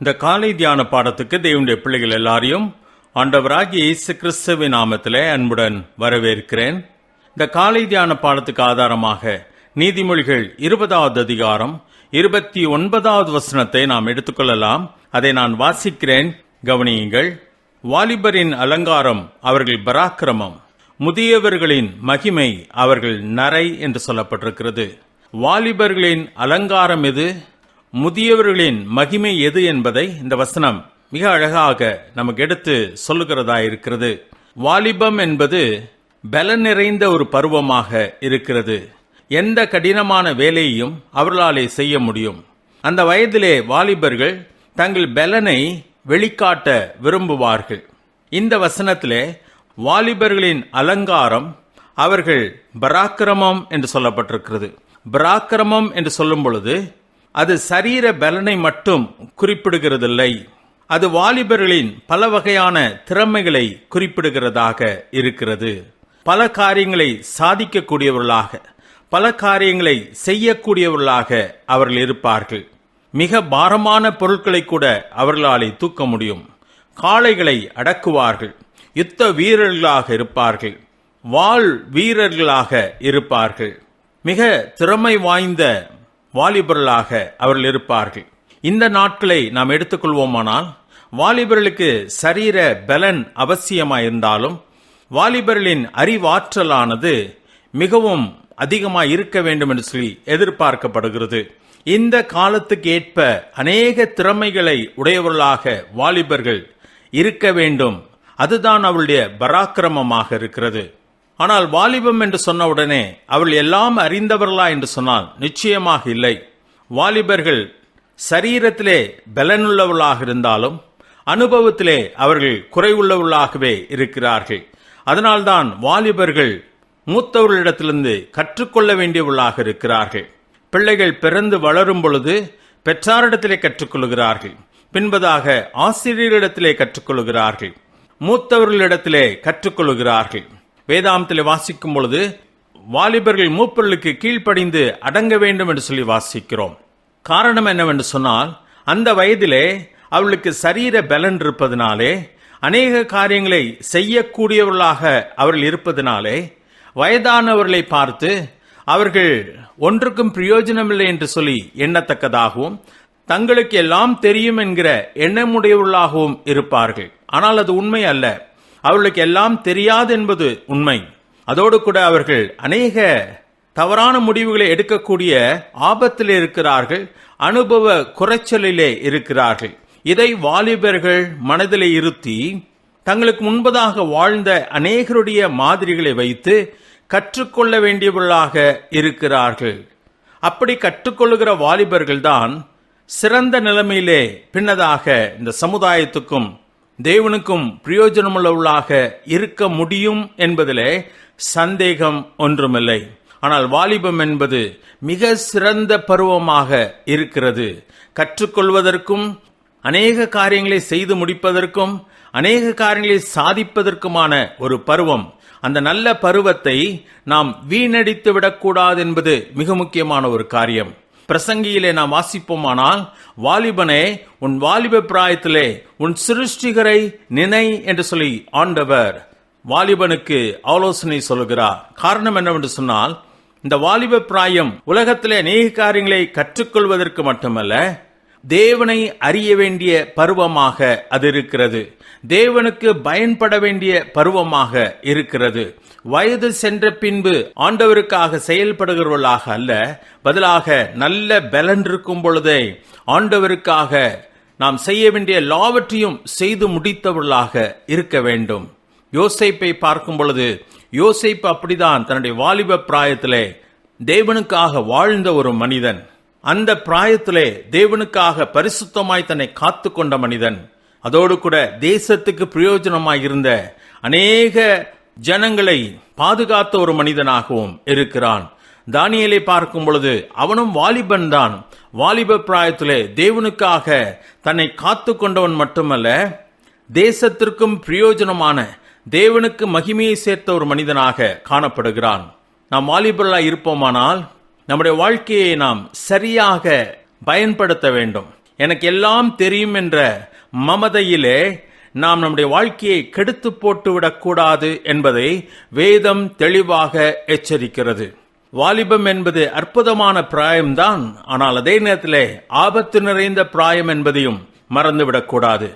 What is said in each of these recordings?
இந்த காலை தியான பாடத்துக்கு தேவனுடைய பிள்ளைகள் எல்லாரையும் ஆண்டவராகிய இயேசு கிறிஸ்துவின் நாமத்திலே அன்புடன் வரவேற்கிறேன். இந்த காலை தியான பாடத்துக்கு ஆதாரமாக நீதிமொழிகள் இருபதாவது அதிகாரம் இருபத்தி ஒன்பதாவது வசனத்தை நாம் எடுத்துக்கொள்ளலாம். அதை நான் வாசிக்கிறேன். கவனியுங்கள். வாலிபரின் அலங்காரம் அவர்கள் பராக்கிரமம். முதியவர்களின் மகிமை அவர்கள் நரை என்று சொல்லப்பட்டிருக்கிறது. வாலிபர்களின் அலங்காரம் எது? முதியவர்களின் மகிமை எது என்பதை இந்த வசனம் மிக அழகாக நமக்கு எடுத்து சொல்லுகிறதா இருக்கிறது. வாலிபம் என்பது பலன் நிறைந்த ஒரு பருவமாக இருக்கிறது. எந்த கடினமான வேலையையும் அவர்களாலே செய்ய முடியும். அந்த வயதிலே வாலிபர்கள் தங்கள் பலனை வெளிக்காட்ட விரும்புவார்கள். இந்த வசனத்திலே வாலிபர்களின் அலங்காரம் அவர்கள் பராக்கிரமம் என்று சொல்லப்பட்டிருக்கிறது. பராக்கிரமம் என்று சொல்லும் பொழுது அது சரீர பலனை மட்டும் குறிப்பிடுகிறதில்லை. அது வாலிபர்களின் பல வகையான திறமைகளை குறிப்பிடுகிறதாக இருக்கிறது. பல காரியங்களை சாதிக்கக்கூடியவர்களாக பல காரியங்களை செய்யக்கூடியவர்களாக அவர்கள் இருப்பார்கள். மிக பாரமான பொருட்களை கூட அவர்களாலே தூக்க முடியும். காளைகளை அடக்குவார்கள். யுத்த வீரர்களாக இருப்பார்கள். வாள் வீரர்களாக இருப்பார்கள். மிக திறமை வாய்ந்த வாலிபர்களாக அவர்கள் இருப்பார்கள். இந்த நாட்களை நாம் எடுத்துக்கொள்வோமானால் வாலிபர்களுக்கு சரீர பலன் அவசியமாயிருந்தாலும் வாலிபர்களின் அறிவாற்றலானது மிகவும் அதிகமாக இருக்க வேண்டும் என்று சொல்லி எதிர்பார்க்கப்படுகிறது. இந்த காலத்துக்கு ஏற்ப அநேக திறமைகளை உடையவர்களாக வாலிபர்கள் இருக்க வேண்டும். அதுதான் அவருடைய பராக்கிரமமாக இருக்கிறது. ஆனால் வாலிபம் என்று சொன்ன உடனே அவள் எல்லாம் அறிந்தவர்களா என்று சொன்னால் நிச்சயமாக இல்லை. வாலிபர்கள் சரீரத்திலே பலனுள்ளவர்களாக இருந்தாலும் அனுபவத்திலே அவர்கள் குறைவுள்ளவர்களாகவே இருக்கிறார்கள். அதனால்தான் வாலிபர்கள் மூத்தவர்களிடத்திலிருந்து கற்றுக்கொள்ள வேண்டியவர்களாக இருக்கிறார்கள். பிள்ளைகள் பிறந்து வளரும் பொழுது பெற்றாரிடத்திலே கற்றுக்கொள்கிறார்கள். பின்பதாக ஆசிரியரிடத்திலே கற்றுக்கொள்கிறார்கள். மூத்தவர்களிடத்திலே கற்றுக்கொள்கிறார்கள். வேதாந்தத்தில் வாசிக்கும் பொழுது வாலிபர்கள் மூப்பர்களுக்கு கீழ்ப்படிந்து அடங்க வேண்டும் என்று சொல்லி வாசிக்கிறோம். காரணம் என்னவென்று சொன்னால் அந்த வயதிலே அவளுக்கு சரீர பலன் இருப்பதனாலே அநேக காரியங்களை செய்யக்கூடியவர்களாக அவர்கள் இருப்பதனாலே வயதானவர்களை பார்த்து அவர்கள் ஒன்றுக்கும் பிரயோஜனமில்லை என்று சொல்லி எண்ணத்தக்கதாகவும் தங்களுக்கு எல்லாம் தெரியும் என்கிற எண்ணமுடையவர்களாகவும் இருப்பார்கள். ஆனால் அது உண்மை அல்ல. அவர்களுக்கு எல்லாம் தெரியாது என்பது உண்மை. அதோடு கூட அவர்கள் அநேக தவறான முடிவுகளை எடுக்கக்கூடிய ஆபத்தில் இருக்கிறார்கள் அனுபவ குறைச்சலிலே இருக்கிறார்கள். இதை வாலிபர்கள் மனதிலே இருத்தி தங்களுக்கு முன்பதாக வாழ்ந்த அநேகருடைய மாதிரிகளை வைத்து கற்றுக்கொள்ள வேண்டியவர்களாக இருக்கிறார்கள். அப்படி கற்றுக்கொள்ளுகிற வாலிபர்கள்தான் சிறந்த நிலைமையிலே பின்னதாக இந்த சமுதாயத்துக்கும் தேவனுக்கும் பிரயோஜனமுள்ளவளாக இருக்க முடியும் என்பதிலே சந்தேகம் ஒன்றுமில்லை. ஆனால் வாலிபம் என்பது மிக சிறந்த பருவமாக இருக்கிறது. கற்றுக்கொள்வதற்கும் அநேக காரியங்களை செய்து முடிப்பதற்கும் அநேக காரியங்களை சாதிப்பதற்குமான ஒரு பருவம். அந்த நல்ல பருவத்தை நாம் வீணடித்து விடக்கூடாது என்பது மிக முக்கியமான ஒரு காரியம். பிரசங்கியிலே நாம் வாசிப்போமானால் வாலிபனே உன் வாலிப பிராயத்திலே உன் சிருஷ்டிகரை நினை என்று சொல்லி ஆண்டவர் வாலிபனுக்கு ஆலோசனை சொல்லுகிறார். காரணம் என்னவென்று சொன்னால் இந்த வாலிப பிராயம் உலகத்திலே அநேக காரியங்களை கற்றுக்கொள்வதற்கு மட்டுமல்ல தேவனை அறிய வேண்டிய பருவமாக அது இருக்கிறது. தேவனுக்கு பயன்பட வேண்டிய பருவமாக இருக்கிறது. வயது சென்ற பின்பு ஆண்டவருக்காக செயல்படுகிறவர்களாக அல்ல பதிலாக நல்ல பலன் இருக்கும் பொழுதே ஆண்டவருக்காக நாம் செய்ய வேண்டிய எல்லாவற்றையும் செய்து முடித்தவர்களாக இருக்க வேண்டும். யோசைப்பை பார்க்கும் பொழுது யோசைப்பு அப்படிதான் தன்னுடைய வாலிப பிராயத்திலே தேவனுக்காக வாழ்ந்த ஒரு மனிதன். அந்த பிராயத்திலே தேவனுக்காக பரிசுத்தமாய் தன்னை காத்து கொண்ட மனிதன். அதோடு கூட தேசத்துக்கு பிரயோஜனமாய் இருந்த அநேக ஜனங்களை பாதுகாத்த ஒரு மனிதனாகவும் இருக்கிறான். தானியலை பார்க்கும் பொழுது அவனும் வாலிபன் தான். வாலிப பிராயத்திலே தேவனுக்காக தன்னை காத்து கொண்டவன் மட்டுமல்ல தேசத்திற்கும் பிரயோஜனமான தேவனுக்கு மகிமையை சேர்த்த ஒரு மனிதனாக காணப்படுகிறான். நாம் வாலிபர்களாக இருப்போமானால் நம்முடைய வாழ்க்கையை நாம் சரியாக பயன்படுத்த வேண்டும். எனக்கு எல்லாம் தெரியும் என்ற மமதையிலே நாம் நம்முடைய வாழ்க்கையை கெடுத்து போட்டு விடக்கூடாது என்பதை வேதம் தெளிவாக எச்சரிக்கிறது. வாலிபம் என்பது அற்புதமான பிராயம்தான் ஆனால் அதே நேரத்திலே ஆபத்து நிறைந்த பிராயம் என்பதையும் மறந்துவிடக்கூடாது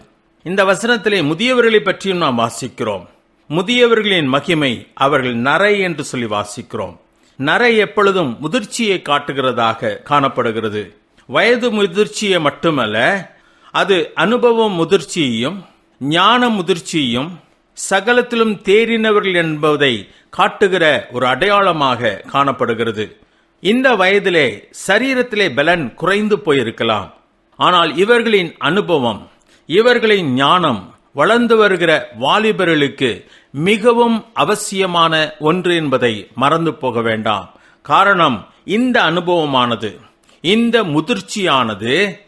இந்த வசனத்திலே முதியவர்களை பற்றியும் நாம் வாசிக்கிறோம். முதியவர்களின் மகிமை அவர்கள் நரை என்று சொல்லி வாசிக்கிறோம். நரை எப்பொழுதும் முதிர்ச்சியை காட்டுகிறதாக காணப்படுகிறது. வயது முதிர்ச்சியை மட்டுமல்ல அது அனுபவம் முதிர்ச்சியையும் ஞான முதிர்ச்சியையும் சகலத்திலும் தேறினவர்கள் என்பதை காட்டுகிற ஒரு அடையாளமாக காணப்படுகிறது. இந்த வயதிலே சரீரத்திலே பலன் குறைந்து போயிருக்கலாம். ஆனால் இவர்களின் அனுபவம் இவர்களின் ஞானம் வளர்ந்து வருகிற வாலிபர்களுக்கு மிகவும் அவசியமான ஒன்று என்பதை மறந்து போக வேண்டாம். காரணம் இந்த அனுபவமானது. இந்த முதிர்ச்சியானது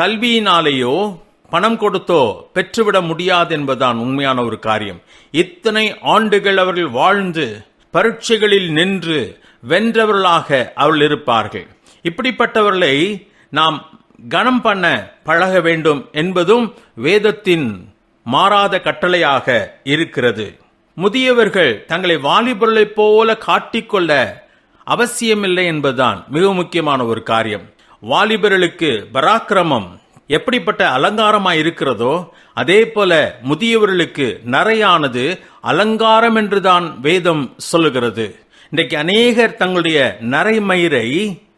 கல்வியினாலேயோ பணம் கொடுத்தோ பெற்றுவிட முடியாது என்பதுதான் உண்மையான ஒரு காரியம். இத்தனை ஆண்டுகள் அவர்கள் வாழ்ந்து பரீட்சைகளில் நின்று வென்றவர்களாக அவர்கள் இருப்பார்கள். இப்படிப்பட்டவர்களை நாம் கனம் பண்ண பழக வேண்டும் என்பதும் வேதத்தின் மாறாத கட்டளையாக இருக்கிறது. முதியவர்கள் தங்களை வாலிபர்களைப் போல காட்டிக்கொள்ள அவசியமில்லை என்பதுதான் மிக முக்கியமான ஒரு காரியம். வாலிபர்களுக்கு பராக்கிரமம் எப்படிப்பட்ட அலங்காரமாக இருக்கிறதோ அதே போல முதியவர்களுக்கு நரையானது அலங்காரம் என்றுதான் வேதம் சொல்லுகிறது. இன்றைக்கு அநேகர் தங்களுடைய நரைமயிரை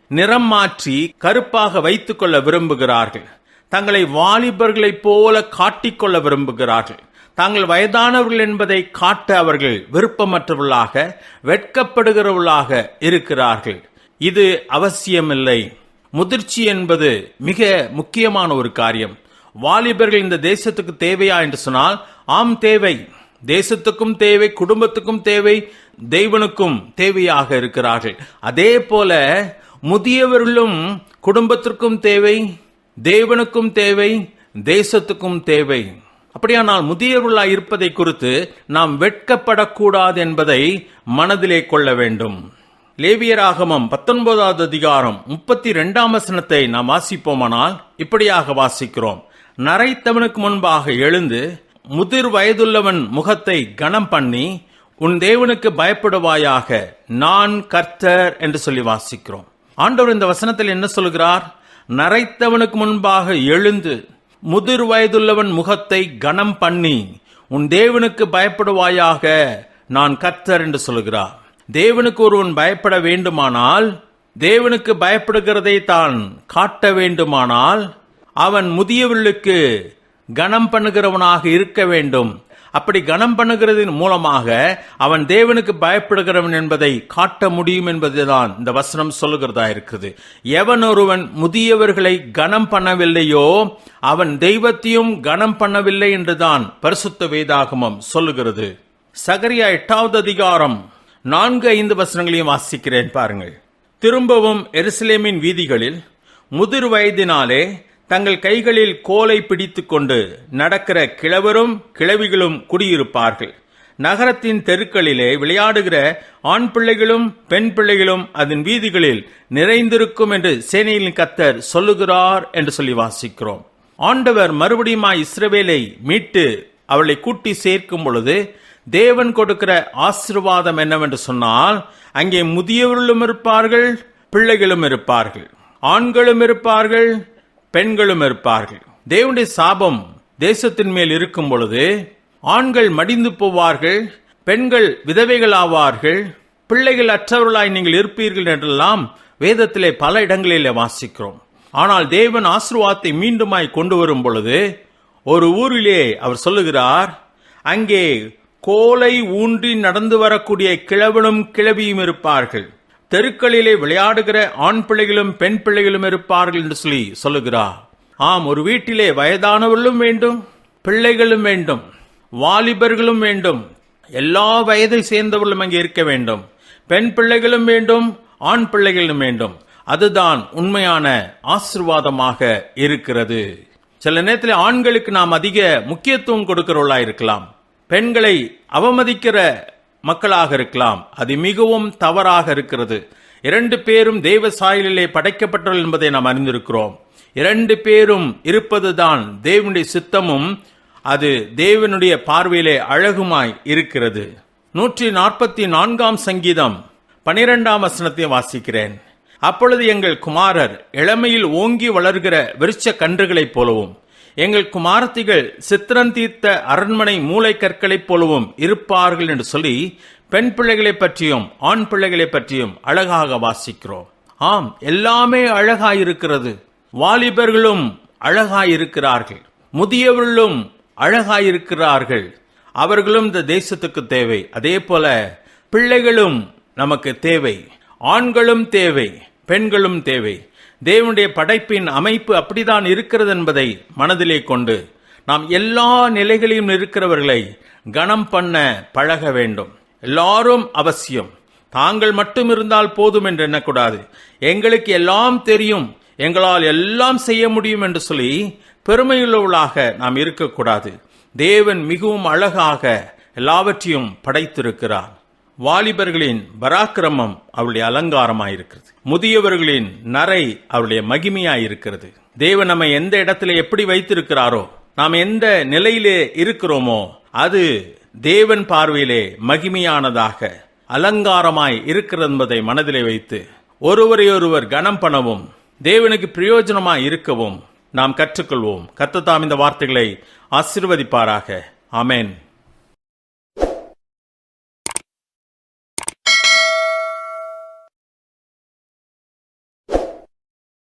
நிறம் மாற்றி கருப்பாக வைத்துக்கொள்ள விரும்புகிறார்கள். தங்களை வாலிபர்களைப் போல காட்டிக்கொள்ள விரும்புகிறார்கள். தாங்கள் வயதானவர்கள் என்பதை காட்ட அவர்கள் விருப்பமற்றவர்களாக வெட்கப்படுகிறவர்களாக இருக்கிறார்கள். இது அவசியமில்லை. முதிர்ச்சி என்பது மிக முக்கியமான ஒரு காரியம். வாலிபர்கள் இந்த தேசத்துக்கு தேவையா என்று சொன்னால் ஆம் தேவை. தேசத்துக்கும் தேவை குடும்பத்துக்கும் தேவை தெய்வனுக்கும் தேவையாக இருக்கிறார்கள். அதே போல முதியவர்களும் குடும்பத்திற்கும் தேவை தேவனுக்கும் தேவை தேசத்துக்கும் தேவை. அப்படியானால் முதியவர்களாய் இருப்பதை குறித்து நாம் வெட்கப்படக்கூடாது என்பதை மனதிலே கொள்ள வேண்டும். லேவியராகமம் பத்தொன்பதாவது அதிகாரம் முப்பத்தி ரெண்டாம் வசனத்தை நாம் வாசிப்போமானால் இப்படியாக வாசிக்கிறோம். நரைத்தவனுக்கு முன்பாக எழுந்து முதிர் வயதுள்ளவன் முகத்தை கனம் பண்ணி உன் தேவனுக்கு பயப்படுவாயாக நான் கர்த்தர் என்று சொல்லி வாசிக்கிறோம். ஆண்டவர் இந்த வசனத்தில் என்ன சொல்கிறார்? நரைத்தவனுக்கு முன்பாக எழுந்து முதிர் வயதுள்ளவன் முகத்தை கனம் பண்ணி உன் தேவனுக்கு பயப்படுவாயாக நான் கர்த்தர் என்று சொல்கிறார் தேவனுக்கு ஒருவன் பயப்பட வேண்டுமானால் தேவனுக்கு பயப்படுகிறதை தான் காட்ட வேண்டுமானால் அவன் முதியவர்களுக்கு கனம் பண்ணுகிறவனாக இருக்க வேண்டும். அப்படி கனம் பண்ணுகிறதின் மூலமாக அவன் தேவனுக்கு பயப்படுகிறவன் என்பதை காட்ட முடியும் என்பதுதான் இந்த வசனம் சொல்லுகிறதா இருக்குது. எவன் ஒருவன் முதியவர்களை கனம் பண்ணவில்லையோ அவன் தெய்வத்தையும் கனம் பண்ணவில்லை என்றுதான் பரிசுத்த வேதாகமம் சொல்லுகிறது. சகரியா எட்டாவது அதிகாரம் நான்கு ஐந்து வசனங்களையும் வாசிக்கிறேன் பாருங்கள். திரும்பவும் எருசலேமின் வீதிகளில் முதிர் வயதினாலே தங்கள் கைகளில் கோலை பிடித்துக்கொண்டு நடக்கிற கிழவரும் கிழவிகளும் குடியிருப்பார்கள். நகரத்தின் தெருக்களிலே விளையாடுகிற ஆண் பிள்ளைகளும் பெண் பிள்ளைகளும் அதன் வீதிகளில் நிறைந்திருக்கும் என்று சேனையின் கத்தர் சொல்லுகிறார் என்று சொல்லி வாசிக்கிறோம். ஆண்டவர் மறுபடியும் இஸ்ரவேலை மீட்டு அவளை கூட்டி சேர்க்கும் பொழுது தேவன் கொடுக்கிற ஆசிர்வாதம் என்னவென்று சொன்னால் அங்கே முதியவர்களும் இருப்பார்கள் பிள்ளைகளும் இருப்பார்கள் ஆண்களும் இருப்பார்கள் பெண்களும் இருப்பார்கள். தேவனுடைய சாபம் தேசத்தின் மேல் இருக்கும் பொழுது ஆண்கள் மடிந்து போவார்கள் பெண்கள் விதவைகள் ஆவார்கள் பிள்ளைகள் அற்றவர்களாய் நீங்கள் இருப்பீர்கள் என்றெல்லாம் வேதத்திலே பல இடங்களிலே வாசிக்கிறோம். ஆனால் தேவன் ஆசிர்வாதத்தை மீண்டுமாய் கொண்டு வரும் பொழுது ஒரு ஊரிலே அவர் சொல்லுகிறார் அங்கே கோலை ஊன்றி நடந்து வரக்கூடிய கிழவனும் கிழவியும் இருப்பார்கள். தெருக்களிலே விளையாடுகிற ஆண் பிள்ளைகளும் பெண் பிள்ளைகளும் இருப்பார்கள் என்று சொல்லி சொல்லுகிறார். ஆம் ஒரு வீட்டிலே வயதானவர்களும் வேண்டும் பிள்ளைகளும் வேண்டும் வாலிபர்களும் வேண்டும் எல்லா வயதை சேர்ந்தவர்களும் அங்கே இருக்க வேண்டும் பெண் பிள்ளைகளும் வேண்டும் ஆண் பிள்ளைகளும் வேண்டும். அதுதான் உண்மையான ஆசிர்வாதமாக இருக்கிறது. சில நேரத்தில் ஆண்களுக்கு நாம் அதிக முக்கியத்துவம் கொடுக்கிறவர்களா இருக்கலாம் பெண்களை அவமதிக்கிற மக்களாக இருக்கலாம். அது மிகவும் தவறாக இருக்கிறது. இரண்டு பேரும் தெய்வ சாயலிலே படைக்கப்பட்டவர்கள் என்பதை நாம் அறிந்திருக்கிறோம். இரண்டு பேரும் இருப்பதுதான் தேவனுடைய சித்தமும் அது தேவனுடைய பார்வையிலே அழகுமாய் இருக்கிறது. நூற்றி நாற்பத்தி நான்காம் சங்கீதம் பனிரெண்டாம் வசனத்தை வாசிக்கிறேன். அப்பொழுது எங்கள் குமாரர் இளமையில் ஓங்கி வளர்கிற விருட்ச கன்றுகளைப் போலவும் எங்கள் குமாரத்திகள் சித்திரம் தீர்த்த அரண்மனை மூளை கற்களைப் போலவும் இருப்பார்கள் என்று சொல்லி பெண் பிள்ளைகளைப் பற்றியும் ஆண் பிள்ளைகளை பற்றியும் அழகாக வாசிக்கிறோம். ஆம் எல்லாமே அழகாயிருக்கிறது. வாலிபர்களும் அழகாயிருக்கிறார்கள். முதியவர்களும் அழகாயிருக்கிறார்கள். அவர்களும் இந்த தேசத்துக்கு தேவை. அதே போல பிள்ளைகளும் நமக்கு தேவை. ஆண்களும் தேவை பெண்களும் தேவை. தேவனுடைய படைப்பின் அமைப்பு அப்படிதான் இருக்கிறது என்பதை மனதிலே கொண்டு நாம் எல்லா நிலைகளிலும் இருக்கிறவர்களை கனம் பண்ண பழக வேண்டும். எல்லாரும் அவசியம். தாங்கள் மட்டும் இருந்தால் போதும் என்று எண்ணக்கூடாது. எங்களுக்கு எல்லாம் தெரியும். எங்களால் எல்லாம் செய்ய முடியும் என்று சொல்லி பெருமையுள்ளவளாக நாம் இருக்கக்கூடாது. தேவன் மிகவும் அழகாக எல்லாவற்றையும் படைத்திருக்கிறார். வாலிபர்களின் பராக்கிரமம் அவருடைய அலங்காரமாயிருக்கிறது. முதியவர்களின் நரை அவருடைய மகிமையாயிருக்கிறது. தேவன் நம்மை எந்த இடத்துல எப்படி வைத்திருக்கிறாரோ நாம் எந்த நிலையிலே இருக்கிறோமோ அது தேவன் பார்வையிலே மகிமையானதாக அலங்காரமாய் இருக்கிறது என்பதை மனதிலே வைத்து ஒருவரையொருவர் கனம் பண்ணவும் தேவனுக்கு பிரயோஜனமாய் இருக்கவும் நாம் கற்றுக்கொள்வோம். கத்ததாம் இந்த வார்த்தைகளை ஆசிர்வதிப்பாராக. அமேன்